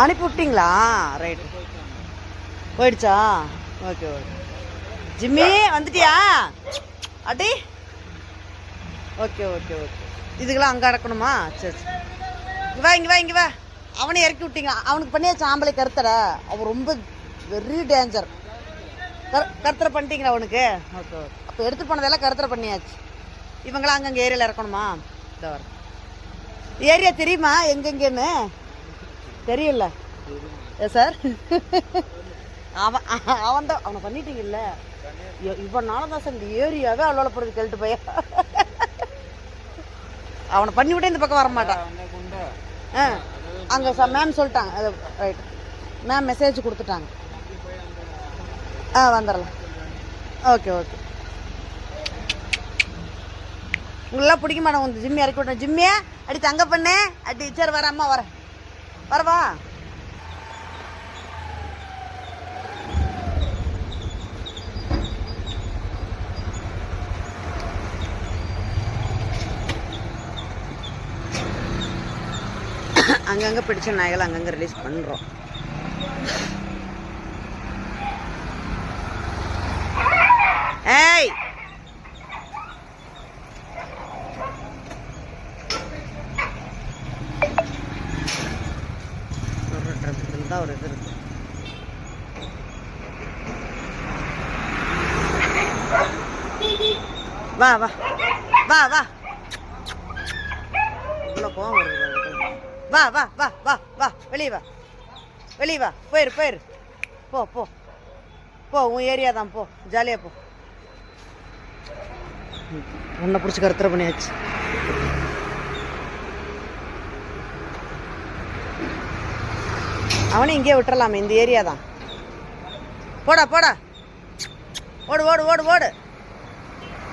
அனுப்பி விட்டீங்களா ரைட் போயிடுச்சா? ஓகே ஓகே ஜிம்மி வந்துட்டியா? அடி. ஓகே ஓகே ஓகே இதுக்கெல்லாம் அங்கே அடக்கணுமா? சரி சரி. இங்கே வா இங்கே வா இங்கே வா. அவனை இறக்கி விட்டீங்க. அவனுக்கு பண்ணியாச்சு ஆம்பளை கருத்தரை அவன் ரொம்ப வெரி டேஞ்சர் கரு கருத்தரை பண்ணிட்டீங்களா அவனுக்கு? ஓகே ஓகே அப்போ எடுத்து போனதெல்லாம் கருத்தரை பண்ணியாச்சு. இவங்களாம் அங்கங்கே ஏரியாவில் இறக்கணுமா? இந்த வர ஏரியா தெரியுமா? எங்கெங்கன்னு? தெரியல. ஏ சார்? அவன் அவன் தான் அவனை பண்ணிட்டீங்கல்ல? இவனால தான் சார் இந்த ஏரியாவே அவ்வளோ போகிறது கேள்ட்டு போய். அவனை பண்ணி விட்டே இந்த பக்கம் வர மாட்டான். ஆ அங்கே சார் மேம் சொல்லிட்டாங்க. அது ரைட் மேம் மெசேஜ் கொடுத்துட்டாங்க. ஆ வந்துடலாம். ஓகே ஓகே உங்களெல்லாம் பிடிக்க மாட்டேன் உங்க ஜிம்மி இறக்கி விட்டேன். ஜிம்மியா? அடி தங்க பண்ணே. அடி சரி வர அம்மா வரேன் வரவா. அங்கங்கே பிடிச்ச நாய்களை அங்கங்கே ரிலீஸ் பண்ணுறோம் ஏய் ஒரு ட்ரெஸ் தான் ஒரு இது இருக்கு. வா வா. வா வா. இவ்வளோ கோவம் வருது வா வா வா வா வா. வெளியே வா. வெளியே வா. போயிரு போயிரு. போ போ. போ உன் ஏரியா தான் போ. ஜாலியாக போ. உன்னை பிடிச்சி கருத்துற பண்ணியாச்சு. அவனை இங்கேயே விட்டுறலாமே இந்த ஏரியா தான். போடா போடா. ஓடு ஓடு ஓடு ஓடு.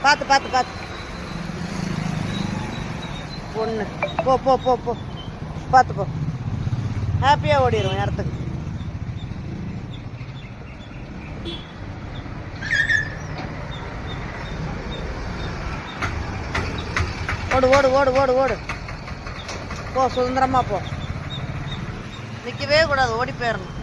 பார்த்து பார்த்து பார்த்து பொண்ணு. போ போ போ போ. பார்த்து போ. ஹாப்பியாக ஓடிடுவோம் இடத்துக்கு. ஓடு ஓடு ஓடு ஓடு ஓடு. போ சுதந்திரமா போ. நிற்கவே கூடாது ஓடி போயிடணும்